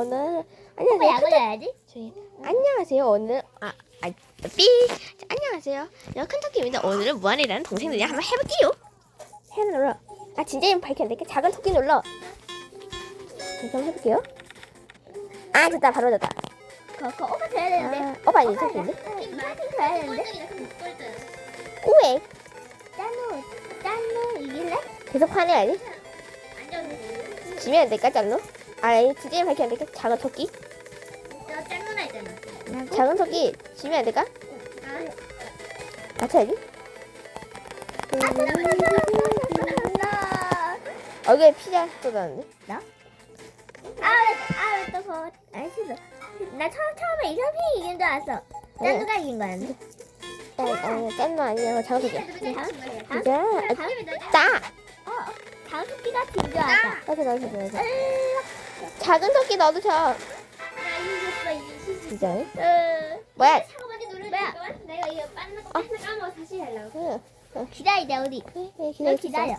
오늘 오빠 안녕하세요. 약 올려야지. 저희 안녕하세요. 오늘 아, 아, 삐. 자, 안녕하세요. 여큰 토끼입니다. 오늘은 무한이라는 동생들이랑 한번 해볼게요. 해 눌러. 아 진짜 밝혀야 돼. 작은 토끼 눌러. 자, 그럼 해볼게요. 아 됐다. 바로 됐다. 그거 오빠 돼야 되는데. 아, 어 많이 생긴데? 이만큼 돼야 되는데. 오에 짠노 짠노 이길래? 계속 화내야지. 지면 안 될까 짤로? 아 진짜 밝혀야 돼. 작은 토끼. 너 짠노라 했잖아. 작은 토끼 지면 안 될까? 맞춰야지. 얼굴에 피자 쏟았는데? 아아또 그거 안 싫어. 나 처음 처음에 이상핑 이긴 줄 알았어. 짠노가 이긴 거였는데. 아, 아니, 짠거 아니야. 작은 토끼. 진짜? 아, 따! 어 다음 토끼가 진줄 알았어. 나도 나도. 작은 토끼. 나 이겼어 이겼어. 진짜? 어. 뭐야? 잠깐만. 내가 이거 빠는 거 까먹어 다시 하려고. 응. 기다리자 우리. 기다려. 기다려.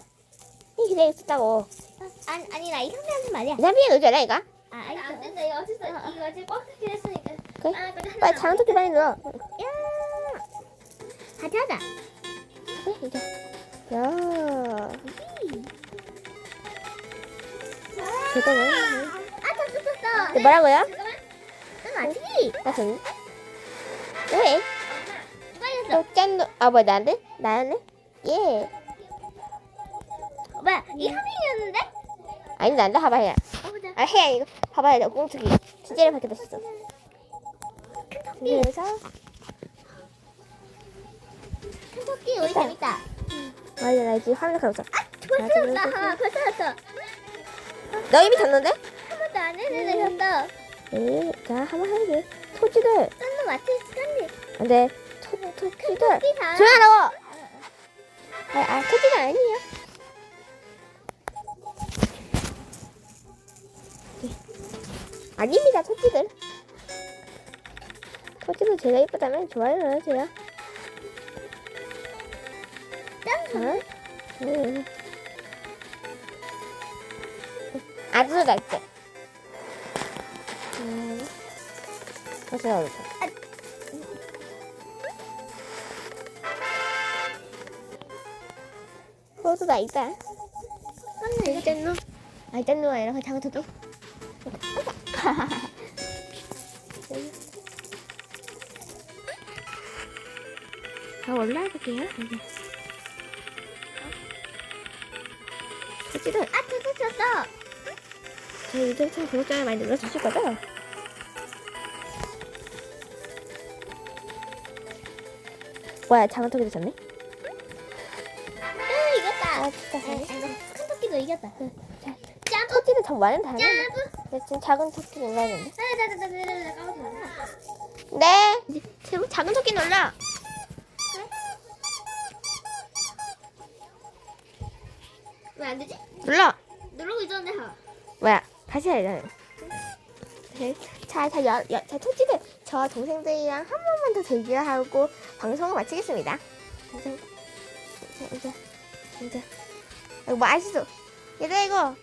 기다려 있었다고. 아니 아니 나 이상하게 하지 말이야. 놀줄 알아, 이거? 아 알겠어. 안 된다 이거 어쨌든 이거 어제 꽉 잡긴 했으니까. 그래? 아 빨리 작은 토끼 빨리 눌러. 야. 같이 하자. 그래, 이제. 야. 잠깐만. 아저 sus었어. 네, 뭐라고요? 잠깐만. 응 아치기. 나 전. 왜? 누가 이겼어? 또 짠, 아, 뭐야, 나한테? 나였네? 예. 뭐야 이 하민이었는데? 아니, 나한테 봐봐야. 어 보자. 아, 해, 이거. 봐봐야 돼, 꽁투기. 진짜를 밝혀졌어. 그래서, 큰 토끼 우리 재밌다. 맞아, 나 지금 화면 가졌어. 벌써 졌다. 벌써 졌어. 너 이미 졌는데? 한 번도 안 했는데 졌어. 네, 자, 한번 해볼게. 토끼들. 짠도 맞출 시간이. 안 돼. 토, 토끼들. 토끼 다. 조용하라고! 아, 아, 토끼가 아니에요. 네. 아닙니다, 토끼들. 토끼들 제가 이쁘다면 좋아요 눌러주세요. 짠. 자, 음. 아주 낫죠. 음. 어서 어서. 호두 나 있다. 짠노. 아, 짠노 아니라 그냥 장토 또. 자, 올라가 볼게요. 여기. 아 토끼 졌어. 저 유튜브 참 구독자를 많이 눌러주실 거죠? 뭐야, 장토끼도 졌네? 응 이겼다. 아, 진짜 잘해. 큰 토끼도 이겼다. 자, 짠. 토끼도 정 많은 다르네. 짠. 근데 지금 작은 토끼. 나나 나 나 나 까먹었어. 네. 이제 제목 작은 토끼 눌러. 왜안 되지? 눌러. 누르고 있었는데 하. 뭐야? 다시 해야 돼. 네. 자, 자, 여, 여, 자, 토끼들. 저 동생들이랑 한 번만 더 대기하고 방송을 마치겠습니다. 이제, 이제, 이제. 이거 뭐 아시죠? 얘들아, 이거. 야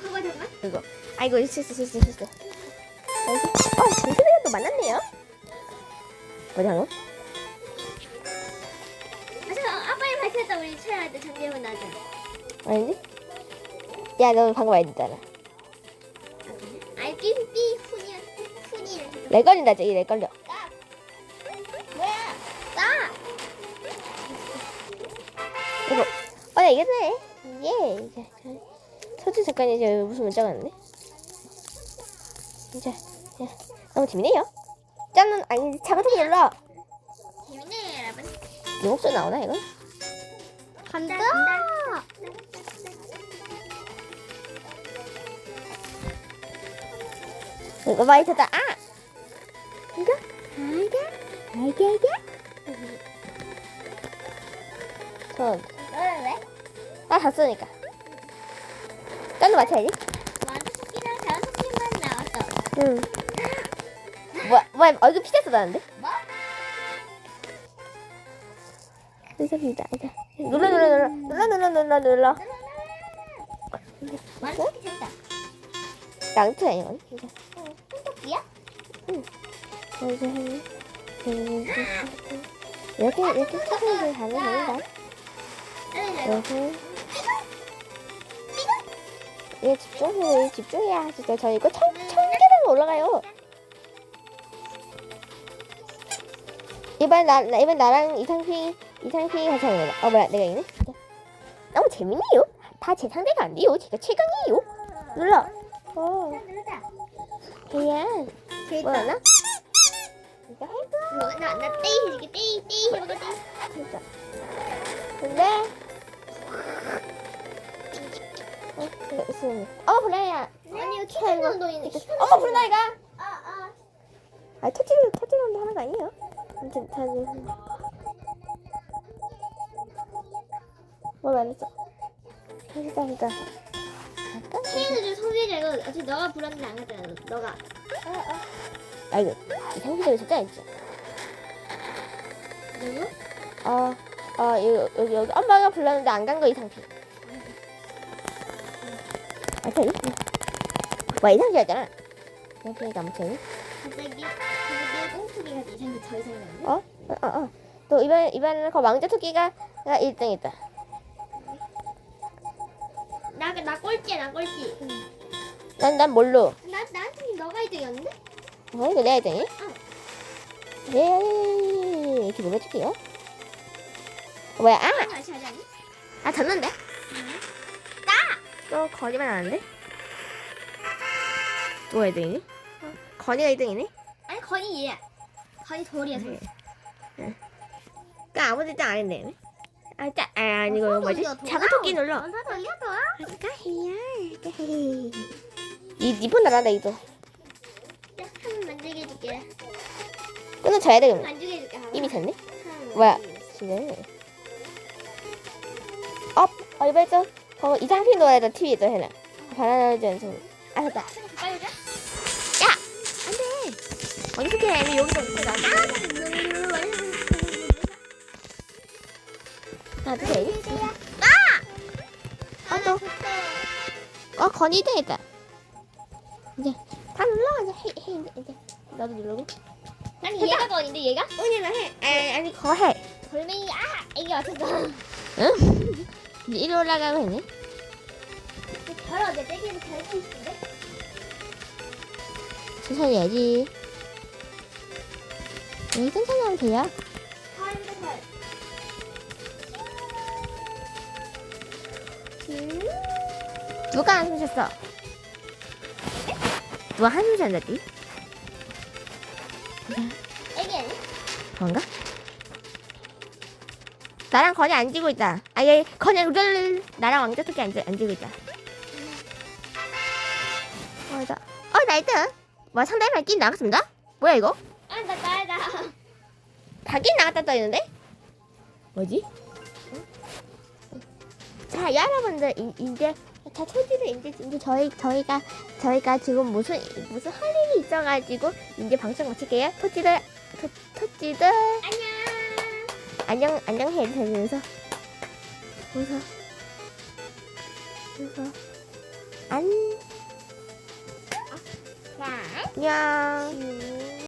그거 잠깐. 이거. 아, 이거 실수, 실수, 실수. 여기. 어, 동생들이랑 또 만났네요. 뭐냐고? 아 잠깐 아빠이 밝혔다 우리 돼 장기문 나자. 아니지? 야, 너 방금 말했잖아. 아이 삐삐 훈이 훈이. 내 걸린다, 저기 내 걸려. 뭐야? 나. 이거, 어, 나 이겼네. 예, 이제. 소주 잠깐 이제 무슨 문자가 왔네. 이제, 야, 너무 재밌네요. 짠은, 아니, 작은 통 눌러. 재밌네 여러분. 이 목소리 나오나, 이거? 간다. 이거 많이 쳤다. 아! 이거? 알게 알게, 알게? 저, 너는 왜? 나 잤으니까. 짠도 맞춰야지. 완전 토끼랑 작은 토끼만 나왔어. 응. 뭐야, 뭐야, 얼굴 피자 쏟았는데? 뭐? 죄송합니다. 눌러 눌러 눌러 눌러 눌러 눌러 눌러. 완전 괜찮다. 낭트야 이건. 어, 손톱이야? 이제 한 이렇게 이렇게 가면 됩니다. 아니, 나 이렇게 이게 집중해야 집중해야 진짜 저 이거 천, 천 계단 올라가요. 이번 나 나- 이번 나랑 이상핑 이상핑이 같이 하는 거다. 어 뭐야 내가 이네. 너무 재밌네요. 다 제 상대가 안 돼요. 제가 최강이에요. 눌러. 어. 그냥 뭐야 나? 이거 해봐. 뭐, 나, 나 떼이 해줄게. 떼이, 떼이 해보고 떼이. 진짜. 근데 어, 있으면 어 불나야. 아니, 키큰 운동이네. 어머 불나이가. 아, 아. 아 터치를 터치를 하는 거 아니에요? 아무튼 다 뭐? 터치다 하니까. 체인을 좀 이거 어차피 너가 불렀는데 안 갔잖아 너- 너가 아 이거 상기적으로 진짜 있지. 누구? 어, 어 여기 여기 여기 엄마가 불렀는데 안 간 거 이상피. 맞아 이? 와 이상피였잖아. 이상피가 아무튼. 갑자기 갑자기 꽁투기가 이상하게 더 이상해 어? 어, 어, 어. 또 이번 이번에는 그 왕자 토끼가 1등했다. 나, 나 꼴찌야 나 꼴찌 난 난 뭘로? 나, 나한테 너가 1등이었는데? 어 이거 내야 되니? 네 이렇게 눌러줄게요. 뭐야? 아, 다시 하자니? 아 졌는데? 또 건이만 나는데? 누가 1등이니? 어, 건이가 1등이네? 아니 건이 얘야 건이 돌이야 돌 그 아무도 1등 안 했네. 아, 짜, 아, 아니 이거 뭐지? 작은 토끼 눌러. 어, 나 돌려줘 까헤야, 이 니폰 나란다 이거. 한 만들게 해줄게 끊어줘야 돼 그럼. 만들게 해줄게 하나. 이미 됐네. 하나, 뭐야? 둘, 셋. 지금. 업, 어 이번에 또 어, 이상핀 노래도 TV에 또 해놔. 바나나 연속. 아 됐다. 빨리 오자 안돼. 해? 근데 여기서 이렇게 나. 아 어떻게 해? 아! 또. 어 건이 1등 했다. 이제 다 눌러 이제 해, 해 이제 이제 나도 누르고. 아니 얘가 건인데 얘가? 은이나 해. 아니 아니 그거 해. 돌멩이 아 이게 맞췄어 응? 이제 이리 올라가고 했네. 별어 내 떼기에서 별수 있는데? 천천히 해야지. 네, 천천히 하면 돼요. 누가 한숨 쉬었어? 누가 한숨 쉬었지? 애기 아니? 그런가? 나랑 건이 안 지고 있다. 아, 얘 건이 룰 나랑 왕자 토끼 안, 지- 안 지고 있다. 어, 나, 어, 나이트. 뭐 상대방 낀 나갔습니다. 뭐야 이거? 아나 나야 다낀 나갔다 떠 있는데? 뭐지? 자, 여러분들 이, 이제 자 토지를 이제 이제 저희 저희가 저희가 지금 무슨 무슨 할 일이 있어가지고 이제 방송 마칠게요. 토지들 토, 토지들. 안녕. 안녕 안녕해 되면서. 웃어 웃어 안. 자 안녕. 음.